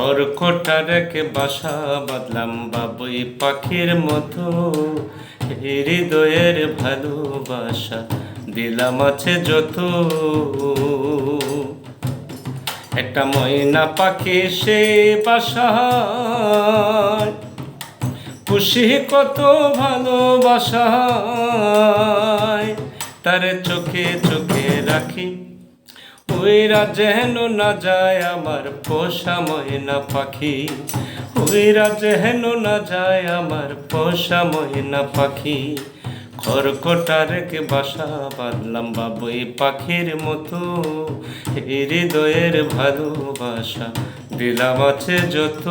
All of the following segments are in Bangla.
খড়কোটা রেখে বাসা বাঁধলাম বাবুই পাখির মতো। হৃদয়ের ভালোবাসা দিলাম আছে যত। একটা ময়না পাখি সে বাসা খুশি কত ভালোবাসা তার চোখে চোখে রাখি ওইরা যেন না যায় আমার পোষা ময়না পাখি। ওইরা যেন না যায় আমার পোষা ময়না পাখি। খড়কোটা রেখে বাসা বাঁধলাম বাবুই পাখির মতো। হৃদয়ের ভালোবাসা দিলাম আছে যত।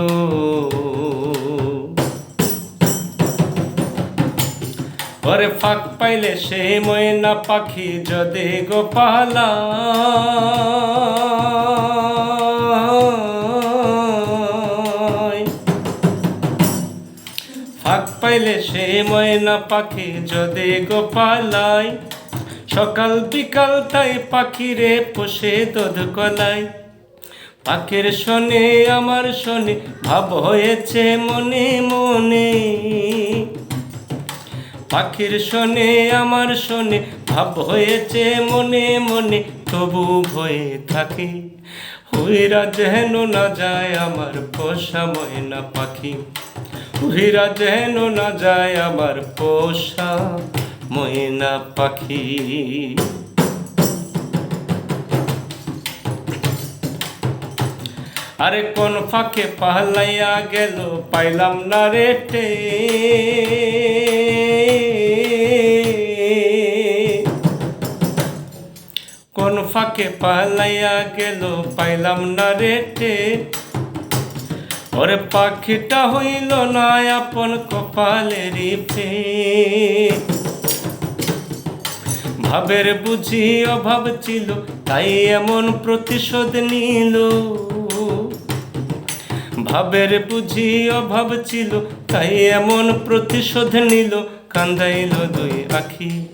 ওরে ফাঁক পাইলে সে ময়না পাখি যদি গোপালা। ফাঁক পাইলে সে ময়না পাখি যদি গোপালাই। সকাল বিকাল তাই পাখিরে পোষে দুধ কলাই। পাখির শোনে, আমার শোনে, ভাব হয়েছে মনে মনে। পাখির শোনে, আমার শোনে, ভাব হয়েছে মনে মনে, তবু ভয়ে থাকে। হুইরা যেন না যায় আমার পোষা ময়না পাখি। হুইরা যেন না যায় আমার পোষা ময়না পাখি। আরে কোন ফাঁকে পাহলাইয়া গেল, পাইলাম না রেটে কোন ফাঁকে পাহলাইয়া গেল, পাইলাম না রেটে ওরে পাখিটা হইল না আপন কপালেরই ফে ভাবের বুঝি অভাব ছিল, তাই এমন প্রতিশোধ নিল। ভাবের বুঝি অভাব ছিল, তাই এমন প্রতিশোধ নিল, কান্দাইল দুই আখি।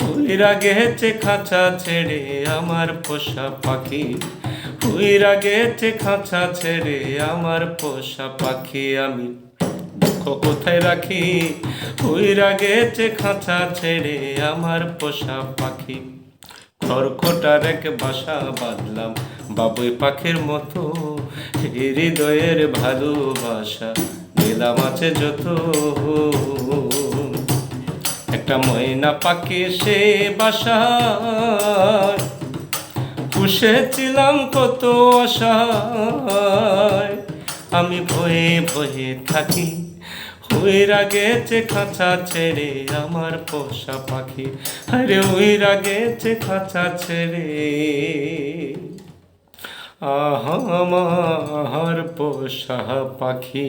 হুইরা গেছে খাঁচা ছেড়ে আমার পোষা পাখি। হুইরা গেছে খাঁচা ছেড়ে আমার পোষা পাখি আমি। দুঃখ কোথায় রাখি? হুইরা গেছে খাঁচা ছেড়ে আমার পোষা পাখি। খড়কোটা এক বাসা বাঁধলাম, বাবুই পাখির মতো। হৃদয়ের ভালোবাসা দিলাম আছে যত। একটা ময়না পাখি সে বাসা পুষেছিলাম কত আশায়। আমি ভয়ে ভয়ে থাকি হুইরা গেছে খাঁচা ছেড়ে আমার পোষা পাখি। আরে হুইরা গেছে খাঁচা ছেড়ে আহ আমার পোষা পাখি।